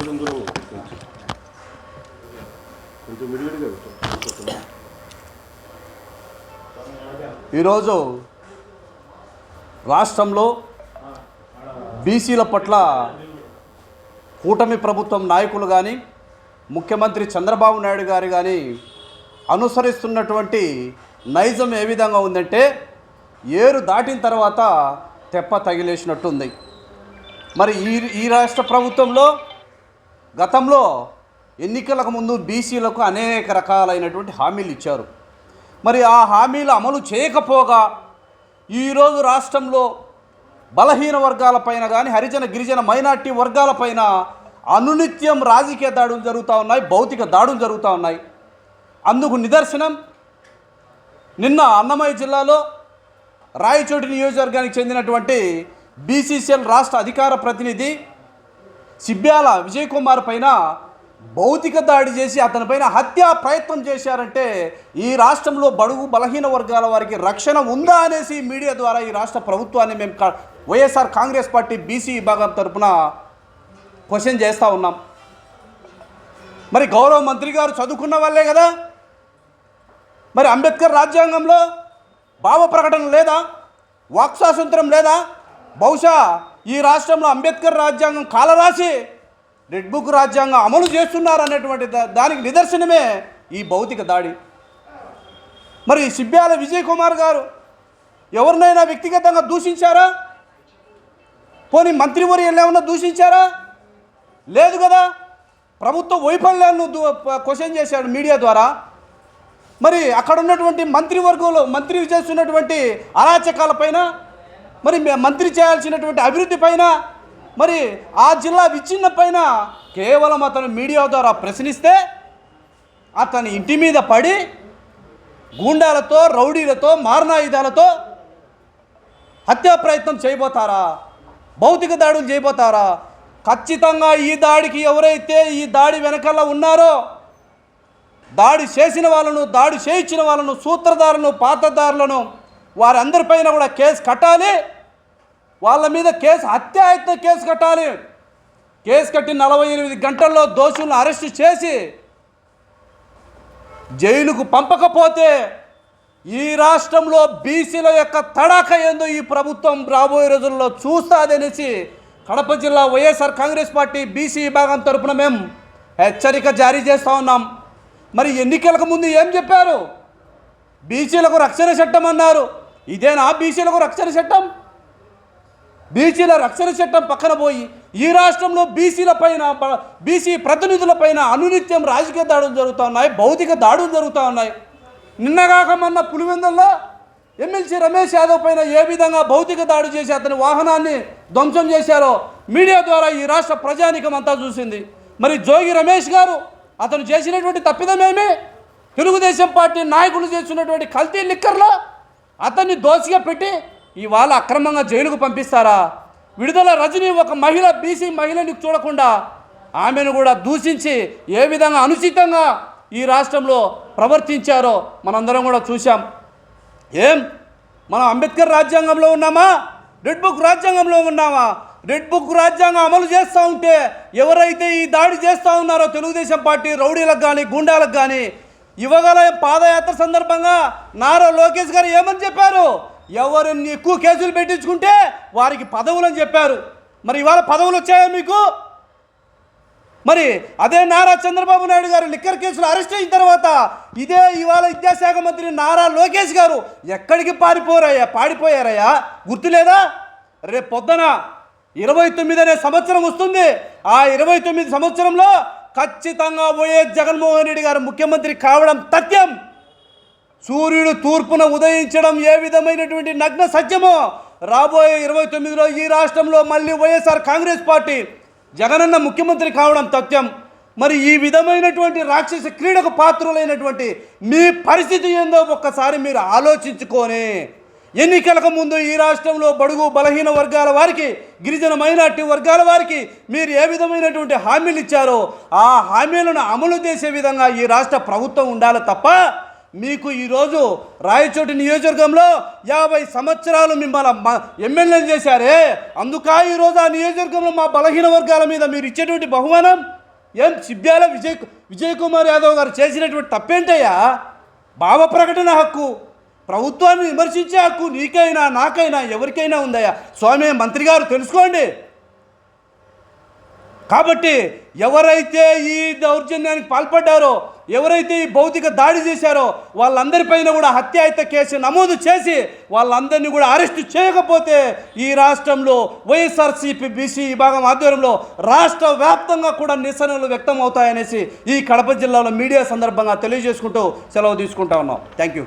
కొంచెం దూరం కొంచెం విడివిడిగా ఈరోజు రాష్ట్రంలో బీసీల పట్ల కూటమి ప్రభుత్వం నాయకులు కానీ ముఖ్యమంత్రి చంద్రబాబు నాయుడు గారు కానీ అనుసరిస్తున్నటువంటి నైజం ఏ విధంగా ఉందంటే ఏరు దాటిన తర్వాత తెప్ప తగిలేసినట్టుంది. మరి ఈ ఈ రాష్ట్ర ప్రభుత్వంలో గతంలో ఎన్నికలకు ముందు బీసీలకు అనేక రకాలైనటువంటి హామీలు ఇచ్చారు. మరి ఆ హామీలు అమలు చేయకపోగా ఈరోజు రాష్ట్రంలో బలహీన వర్గాలపైన కానీ హరిజన గిరిజన మైనార్టీ వర్గాలపైన అనునిత్యం రాజకీయ దాడులు జరుగుతూ ఉన్నాయి భౌతిక దాడులు జరుగుతూ ఉన్నాయి. అందుకు నిదర్శనం నిన్న అన్నమయ్య జిల్లాలో రాయచోటి నియోజకవర్గానికి చెందినటువంటి బీసీసీఎల్ రాష్ట్ర అధికార ప్రతినిధి సిబ్యాల విజయ్ కుమార్ పైన భౌతిక దాడి చేసి అతనిపైన హత్యా ప్రయత్నం చేశారంటే ఈ రాష్ట్రంలో బడుగు బలహీన వర్గాల వారికి రక్షణ ఉందా అనేసి మీడియా ద్వారా ఈ రాష్ట్ర ప్రభుత్వాన్ని మేము వైఎస్ఆర్ కాంగ్రెస్ పార్టీ బీసీ విభాగం తరపున క్వశ్చన్ చేస్తూ ఉన్నాం. మరి గౌరవ మంత్రి గారు చదువుకున్న వాళ్ళే కదా? మరి అంబేద్కర్ రాజ్యాంగంలో భావ ప్రకటన లేదా? వాక్ స్వాతంత్రం లేదా? బహుశా ఈ రాష్ట్రంలో అంబేద్కర్ రాజ్యాంగం కాలరాసి రెడ్ బుక్ రాజ్యాంగం అమలు చేస్తున్నారు అనేటువంటి దానికి నిదర్శనమే ఈ భౌతిక దాడి. మరి సిబ్బ్యాల విజయ్ కుమార్ గారు ఎవరినైనా వ్యక్తిగతంగా దూషించారా? పోనీ మంత్రివర్యులు ఏమన్నా దూషించారా? లేదు కదా. ప్రభుత్వ వైఫల్యాలను క్వశ్చన్ చేశాడు మీడియా ద్వారా. మరి అక్కడ ఉన్నటువంటి మంత్రివర్గంలో మంత్రి చేస్తున్నటువంటి అరాచకాలపైన మరి మంత్రి చేయాల్సినటువంటి అభివృద్ధి పైన మరి ఆ జిల్లా విచ్ఛిన్న పైన కేవలం అతను మీడియా ద్వారా ప్రశ్నిస్తే అతని ఇంటి మీద పడి గూండాలతో రౌడీలతో మారణాయుధాలతో హత్యా ప్రయత్నం చేయబోతారా? భౌతిక దాడులు చేయబోతారా? ఖచ్చితంగా ఈ దాడికి ఎవరైతే ఈ దాడి వెనకల్లా ఉన్నారో దాడి చేసిన వాళ్ళను దాడి చేయించిన వాళ్ళను సూత్రధారులను పాతదారులను వారందరిపైన కూడా కేసు కట్టాలి. వాళ్ళ మీద కేసు హత్యాయత్న కేసు కట్టాలి. కేసు కట్టి నలభై ఎనిమిది గంటల్లో దోషులను అరెస్ట్ చేసి జైలుకు పంపకపోతే ఈ రాష్ట్రంలో బీసీల యొక్క తడాక ఏందో ఈ ప్రభుత్వం రాబోయే రోజుల్లో చూస్తాదనేసి కడప జిల్లా వైఎస్ఆర్ కాంగ్రెస్ పార్టీ బీసీ విభాగం తరపున మేము హెచ్చరిక జారీ చేస్తూ ఉన్నాం. మరి ఎన్నికలకు ముందు ఏం చెప్పారు? బీసీలకు రక్షణ చట్టం అన్నారు. ఇదేనా బీసీలకు రక్షణ చట్టం? బీసీల రక్షణ చట్టం పక్కన పోయి ఈ రాష్ట్రంలో బీసీల పైన బీసీ ప్రతినిధుల పైన అనునిత్యం రాజకీయ దాడులు జరుగుతూ ఉన్నాయి భౌతిక దాడులు జరుగుతూ ఉన్నాయి. నిన్నగాక మొన్న పులివెందుల్లో ఎమ్మెల్సీ రమేష్ యాదవ్ పైన ఏ విధంగా భౌతిక దాడి చేసి అతని వాహనాన్ని ధ్వంసం చేశారో మీడియా ద్వారా ఈ రాష్ట్ర ప్రజానికం అంతా చూసింది. మరి జోగి రమేష్ గారు అతను చేసినటువంటి తప్పిదమేమి తెలుగుదేశం పార్టీ నాయకులు చేస్తున్నటువంటి కల్తీ లిక్కర్లో అతన్ని దోషిగా పెట్టి ఇవాళ అక్రమంగా జైలుకు పంపిస్తారా? విడుదల రజని ఒక మహిళ బీసీ మహిళని చూడకుండా ఆమెను కూడా దూషించి ఏ విధంగా అనుచితంగా ఈ రాష్ట్రంలో ప్రవర్తించారో మనందరం కూడా చూశాం. ఏం? మనం అంబేద్కర్ రాజ్యాంగంలో ఉన్నామా? రెడ్ బుక్ రాజ్యాంగంలో ఉన్నామా? రెడ్ బుక్ రాజ్యాంగం అమలు చేస్తూ ఉంటే ఎవరైతే ఈ దాడి చేస్తూ ఉన్నారో తెలుగుదేశం పార్టీ రౌడీలకు కానీ గుండాలకు కానీ ఇవ్వగల పాదయాత్ర సందర్భంగా నారా లోకేష్ గారు ఏమని చెప్పారు? ఎవరిని ఎక్కువ కేసులు పెట్టించుకుంటే వారికి పదవులు అని చెప్పారు. మరి ఇవాళ పదవులు వచ్చాయా మీకు? మరి అదే నారా చంద్రబాబు నాయుడు గారు లిక్కర్ కేసులు అరెస్ట్ అయిన తర్వాత ఇదే ఇవాళ విద్యాశాఖ మంత్రి నారా లోకేష్ గారు ఎక్కడికి పారిపోరాయా? పాడిపోయారయ్యా? గుర్తులేదా? రేపు పొద్దున ఇరవై తొమ్మిది అనే సంవత్సరం వస్తుంది. ఆ ఇరవై తొమ్మిది సంవత్సరంలో ఖచ్చితంగా వైఎస్ జగన్మోహన్ రెడ్డి గారు ముఖ్యమంత్రి కావడం తథ్యం. సూర్యుడు తూర్పున ఉదయించడం ఏ విధమైనటువంటి నగ్న సత్యమో? రాబోయే ఇరవై తొమ్మిదిలో ఈ రాష్ట్రంలో మళ్ళీ వైఎస్ఆర్ కాంగ్రెస్ పార్టీ జగనన్న ముఖ్యమంత్రి కావడం తథ్యం. మరి ఈ విధమైనటువంటి రాక్షస క్రీడకు పాత్రులైనటువంటి మీ పరిస్థితి ఏందో ఒక్కసారి మీరు ఆలోచించుకొని. ఎన్నికలకు ముందు ఈ రాష్ట్రంలో బడుగు బలహీన వర్గాల వారికి గిరిజన మైనార్టీ వర్గాల వారికి మీరు ఏ విధమైనటువంటి హామీలు ఇచ్చారో ఆ హామీలను అమలు చేసే విధంగా ఈ రాష్ట్ర ప్రభుత్వం ఉండాలి తప్ప మీకు ఈరోజు రాయచోటి నియోజకవర్గంలో యాభై సంవత్సరాలు మిమ్మల్ని ఎమ్మెల్యేలు చేశారే. అందుక ఈరోజు ఆ నియోజకవర్గంలో మా బలహీన వర్గాల మీద మీరు ఇచ్చేటువంటి బహుమానం? ఏం సిబ్బ్యాల విజయ్ విజయ్ కుమార్ యాదవ్ గారు చేసినటువంటి తప్పేంటయ్యా? భావ ప్రకటన హక్కు. ప్రభుత్వాన్ని విమర్శించే హక్కు నీకైనా నాకైనా ఎవరికైనా ఉందయ్యా. స్వామి మంత్రి గారు తెలుసుకోండి. కాబట్టి ఎవరైతే ఈ దౌర్జన్యానికి పాల్పడ్డారో ఎవరైతే ఈ భౌతిక దాడి చేశారో వాళ్ళందరిపైన కూడా హత్యాయత కేసు నమోదు చేసి వాళ్ళందరినీ కూడా అరెస్టు చేయకపోతే ఈ రాష్ట్రంలో వైఎస్ఆర్సీపీ బీసీ విభాగం ఆధ్వర్యంలో రాష్ట్ర వ్యాప్తంగా కూడా నిరసనలు వ్యక్తం అవుతాయనేసి ఈ కడప జిల్లాలో మీడియా సందర్భంగా తెలియజేసుకుంటూ సెలవు తీసుకుంటా ఉన్నాం. Thank you